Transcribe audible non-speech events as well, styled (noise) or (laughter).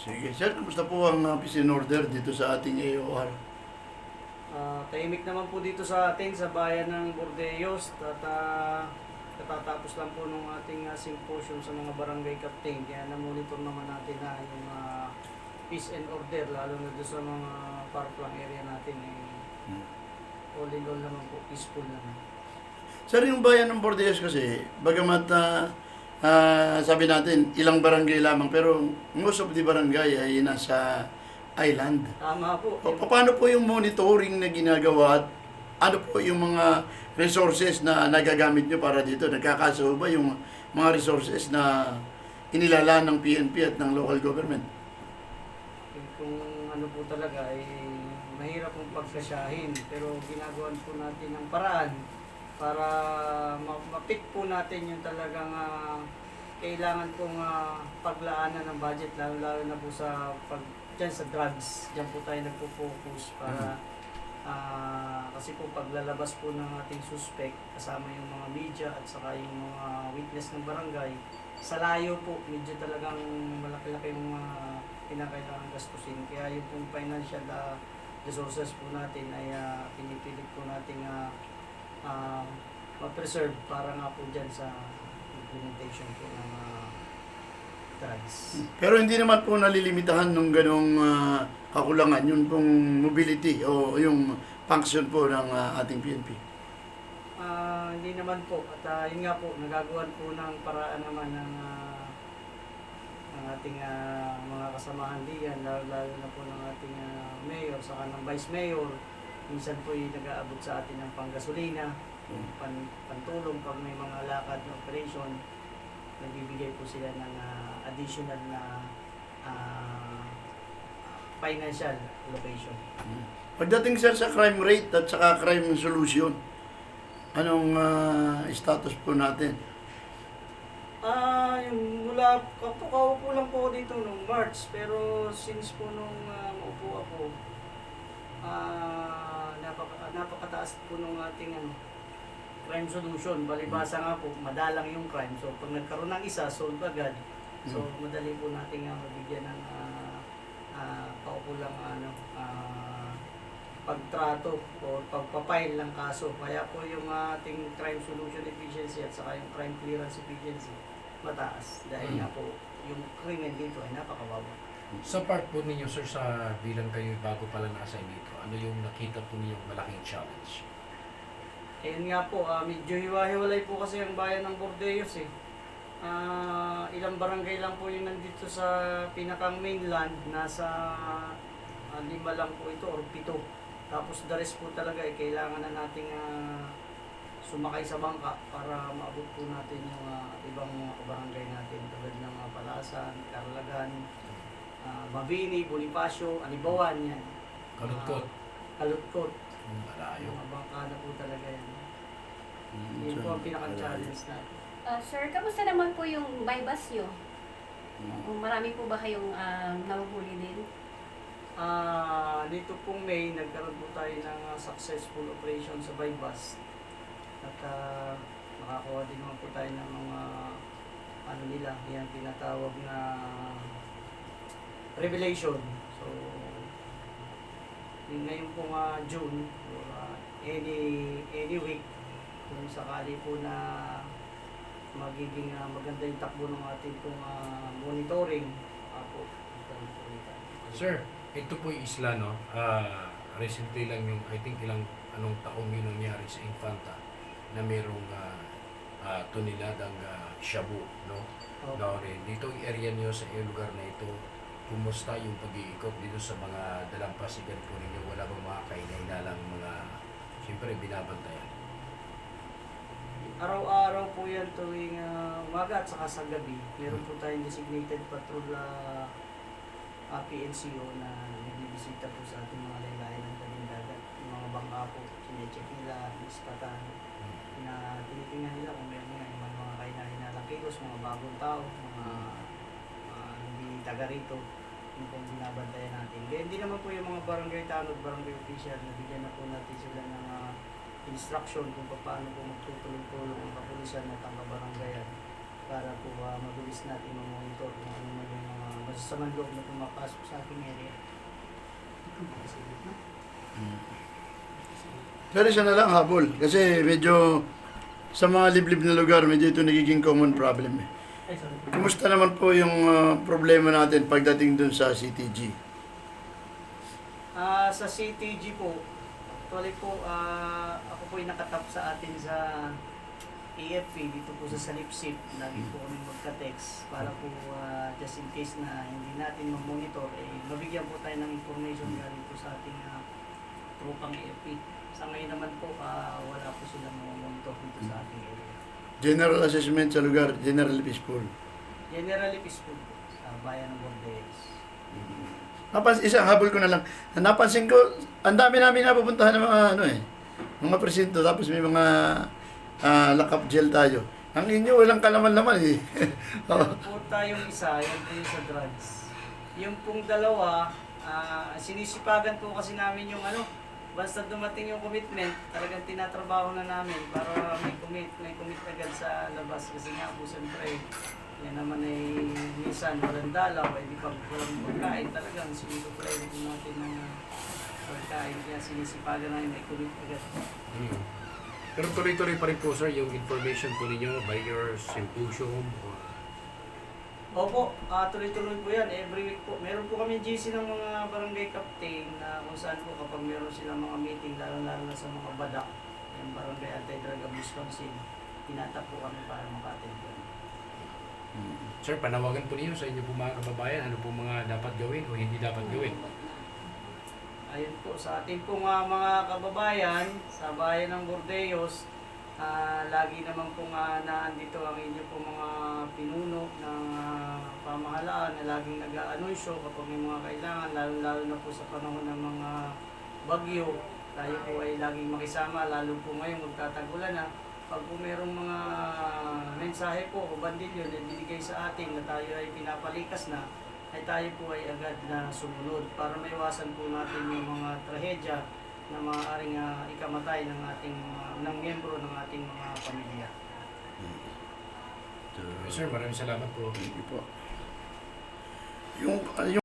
Sige. Sir, kumusta po ang uh, peace and order dito sa ating AOR? Ah, tahimik naman po dito sa atin sa bayan ng Bordeos at ah, katatapos lang po nung ating ah, symposium sa mga barangay captain kaya na-monitor naman natin na yung ah, peace and order lalo na doon sa mga parklang area natin eh, Hmm. all in all naman po peaceful naman. Sir, yung bayan ng Bordeos kasi, bagamat ah, ah, sabi natin, ilang barangay lamang, pero most of the barangay ay nasa island. Tama po. O, paano po yung monitoring na ginagawa at ano po yung mga resources na nagagamit nyo para dito? Nagkakaso ba yung mga resources na inilala ng PNP at ng local government? Kung ano po talaga ay mahirap pong pagkasyahin pero ginagawan po natin ng paraan para ma- mapik po natin yung talagang ah, kailangan pong ah, paglaanan ng budget lalo lalo na po sa pag dyan sa drugs dyan po tayo nagpo-focus para ah, kasi po paglalabas po ng ating suspect kasama yung mga media at saka yung mga witness ng barangay sa layo po medyo talagang malaki-laki yung mga kinakailangan gastusin. Kaya yung pong financial ah, resources po natin ay ah, pinipilit po natin uh, ma-preserve para nga po dyan sa implementation po ng ah, drugs. Pero hindi naman po nalilimitahan ng ganong ah, kakulangan, yung pong mobility o yung function po ng ah, ating PNP. Ah, hindi naman po. At ah, yun nga po, nagagawan po ng paraan naman ng, ah, ng ating ah, mga kasamahan diyan, lalo, lalo na po ng ating ah, mayor, saka ng vice mayor. Minsan po yung nag-aabot sa atin ng panggasolina, pan, pantulong pag may mga lakad na operation. Nagbibigay po sila ng ah, additional na ah, financial allocation. Pagdating sir sa crime rate at saka crime solution, anong ah, status po natin? Ah, yung mula, ako kaupo lang po dito nung March, pero since po nung uh, maupo ako, ah, napakataas po nung ating ano, crime solution. Balibasa nga po, madalang yung crime. So, pag nagkaroon ng isa, solve agad. So, madali po natin nga mabigyan ng ah, ah, paupo lang ano, ah, pagtrato o pagpapile ng kaso. Kaya po yung ating crime solution efficiency at saka yung crime clearance efficiency mataas. Dahil Mm. nga po, yung krimen dito ay napakababa. Sa part po ninyo, sir, sa bilang kayo bago pala na-assign dito, ano yung nakita po ninyong malaking challenge? Ayun nga po, ah, medyo hiwa-hiwalay po kasi ang bayan ng Bordeos eh. Ah, ilang barangay lang po yung nandito sa pinakang mainland, nasa ah, lima lang po ito or pito. Tapos the rest po talaga eh, kailangan na nating ah, sumakay sa bangka para maabot po natin yung ah, ibang mga kabarangay natin tulad ng mga Palasan, Carlagan, ah, Mabini, Bonifacio, Alibawan yan. Kalutkot. Kalutkot. Hmm, Malayo. Mga bangka na po talaga yan. Mm, Yun so, po ang pinaka-challenge natin. Ah, sir, kamusta naman po yung bypass nyo? mm. Marami po ba kayong uh, nahuhuli din? Ah, dito pong May, nagkaroon po tayo ng ah, successful operation sa bypass. At ah, nakakuha din naman po tayo ng mga ano nila, yan tinatawag na revelation. So, ngayon pong ah, June, or ah, any, any week, kung sakali po na magiging ah, maganda yung takbo ng ating pong ah, monitoring, po, po tayo. Sir, ito po yung isla, no? Ah, recently lang yung, I think ilang anong taong yun nangyari sa Infanta na merong uh, uh, tuniladang uh, shabu, no? Okay. Dito yung area niyo sa yung lugar na ito, kumusta yung pag-iikot dito sa mga dalampasigan po ninyo? Wala bang mga kainahinalang mga, siyempre, binabantayan? Araw-araw po yan tuwing ah, umaga at saka sa gabi. Meron po tayong designated patrol uh, PNCO na nagbibisita po sa ating mga laylayan ng dagat. Yung mga bangka po, sinecheck nila, ispatan, na tinitingnan nila kung meron nga yung mga kahinahinalang kilos, mga bagong tao, mga ah, hindi taga rito, yung pong binabantayan natin. Kaya hindi naman po yung mga barangay tanod, barangay official, nabigyan na po natin sila ng ah, instruction kung paano po magtutulong-tulong ang kapulisan at ang kabaranggayan para po ah, mabilis natin mamonitor kung ano man yung mga sa manloob na pumapasok sa ating area. Pero isa na lang habol. Kasi medyo sa mga liblib na lugar, medyo ito nagiging common problem. Eh. Kumusta naman po yung ah, problema natin pagdating dun sa CTG? Ah, sa CTG po, actually po, ah, ako po ay nakatap sa atin sa AFP dito po sa Salipsip. Lagi po kami magka-text para po ah, just in case na hindi natin ma-monitor, eh, mabigyan po tayo ng information galing po sa ating uh, tropang AFP. Sa ngayon naman po, ah, wala po silang monitor dito sa ating area. General assessment sa lugar, general peaceful. Generally peaceful po sa bayan ng Bordeaux. Napansin, isang habol ko na lang. Napansin ko, ang dami namin napupuntahan ng mga ano eh, mga presinto, tapos may mga ah, lock-up jail tayo. Ang inyo, walang kalaman naman eh. (laughs) Meron po tayong isa, yan po yung sa drugs. Yung pong dalawa, ah, sinisipagan po kasi namin yung ano, basta dumating yung commitment, talagang tinatrabaho na namin para may commit, may commit agad sa labas. Kasi nga po siyempre, yan naman ay minsan walang dalaw, di pag walang pagkain, talagang sinusupply po natin ng ah, pagkain. Kaya sinisipagan namin may commit agad. Mm. Pero tuloy-tuloy pa rin po sir yung information po ninyo by your symposium or Opo, ah, tuloy-tuloy po yan. Every week po. Meron po kami GC ng mga barangay captain na kung saan po kapag meron silang mga meeting, lalo-lalo na sa mga badak, yung barangay anti-drug abuse council, tinatap po kami para makatin po. Sir, panawagan po ninyo sa inyo po mga kababayan, ano po mga dapat gawin o hindi dapat gawin? Ayun po, sa ating po mga, mga kababayan, sa bayan ng Bordeos, ah, lagi naman po nga naandito ang inyo po mga pinuno ng ah, pamahalaan na laging nag-aanunsyo kapag may mga kailangan, lalo-lalo na po sa panahon ng mga bagyo. Tayo po ay laging makisama, lalo po ngayon magtatagulan na. Pag po merong mga mensahe po o bandilyo na binigay sa atin na tayo ay pinapalikas na, ay tayo po ay agad na sumunod para maiwasan po natin yung mga trahedya na maaaring ah, ikamatay ng ating mga- ng miyembro ng ating mga pamilya. Sir, maraming salamat po. Thank you po. Yung, yung